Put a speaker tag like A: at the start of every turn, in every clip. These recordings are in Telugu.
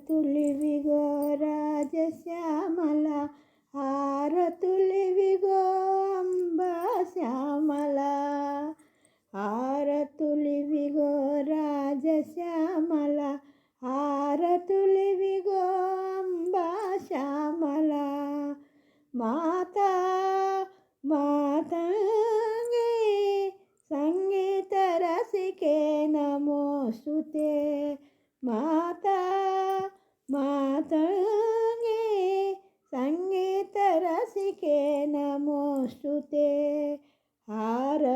A: హారతులివిగో రాజశ్యామల హారతులివిగో అంబా శ్యామల హారతులివిగో రాజశ్యామల హారతులివిగో అంబా శ్యామల మాతా మాతంగే సంగీత రసికే నమోస్తుతే మాత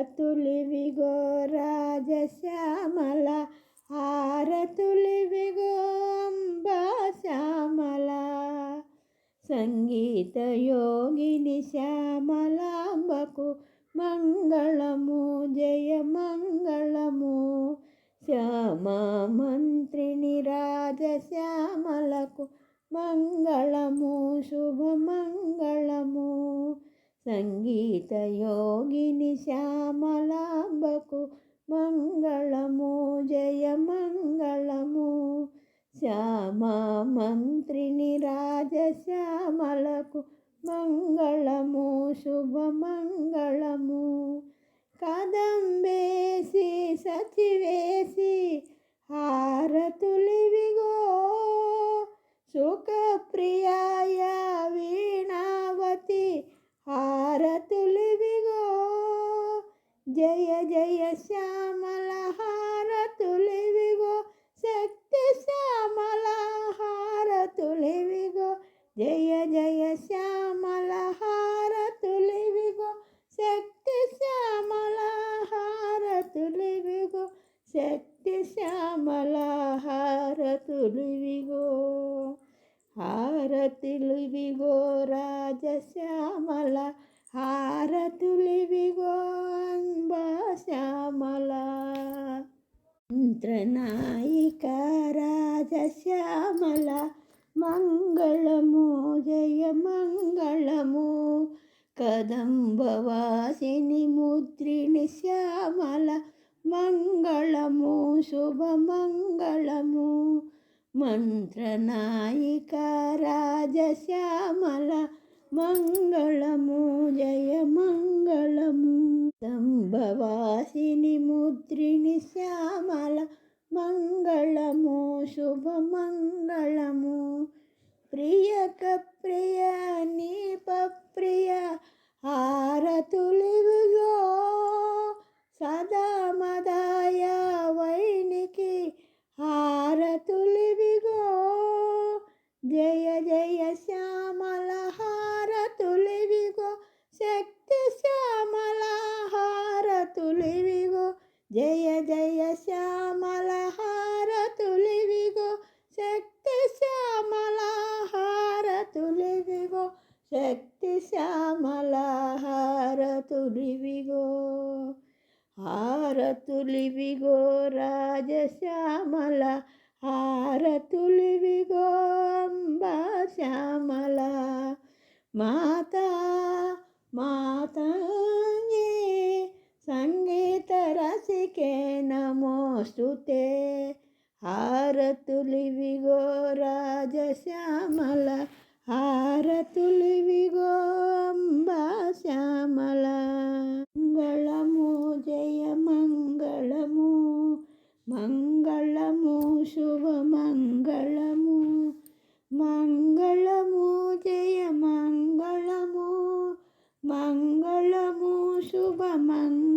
A: హారతులివిగో రాజశ్యామల హారతులివిగో అంబా శ్యామల సంగీత యోగిని శ్యామలాంబకు మంగళము జయ మంగళము. శ్యామ మంత్రిని రాజశ్యామలకు మంగళము శుభమంగళము సంగీత యోగిని శ్యామలాంబకు మంగళము జయ మంగళము శ్యామ మంత్రిని రాజశ్యామలకు మంగళము శుభమంగళము. కదంబేసి సచివేసి హారతులివిగో సుఖప్రియ వీణావతి హారతులివిగో జయ జయ శ్యామల హారతులివిగో శక్తి శ్యామల హారతులివిగో జయ జయ శ్యామల హారతులివిగో శక్తి శ్యామల హారతులివిగో మంత్రనాయిక రాజశ్యామల మంగళము జయ మంగళము కదంబవాసిని ముద్రిని శ్యామల మంగళము శుభమంగళము. మంత్రనాయిక రాజశ్యామల మంగళము జయ మంగళము దంభవాసిని ముద్రిణి శ్యామ మంగళము శుభమంగళము. ప్రియక ప్రియ నీప ప్రియ హారతులివిగో సదా మదాయ వైనికి హారతులివిగో జయ జయ శ్యామల హారతులివిగో శక్తి శ్యామల హారతులివిగో జయ హారతులివిగో హారతులివిగో రాజశ్యామల హారతులివిగో అంబా శ్యామల మాత మాతాంగే సంగీత రసికే నమోస్తుతే హారతులివిగో రాజశ్యామల హారతులివి మంగళము శుభమంగళము. మంగళము జయ మంగళము మంగళము శుభమంగళము.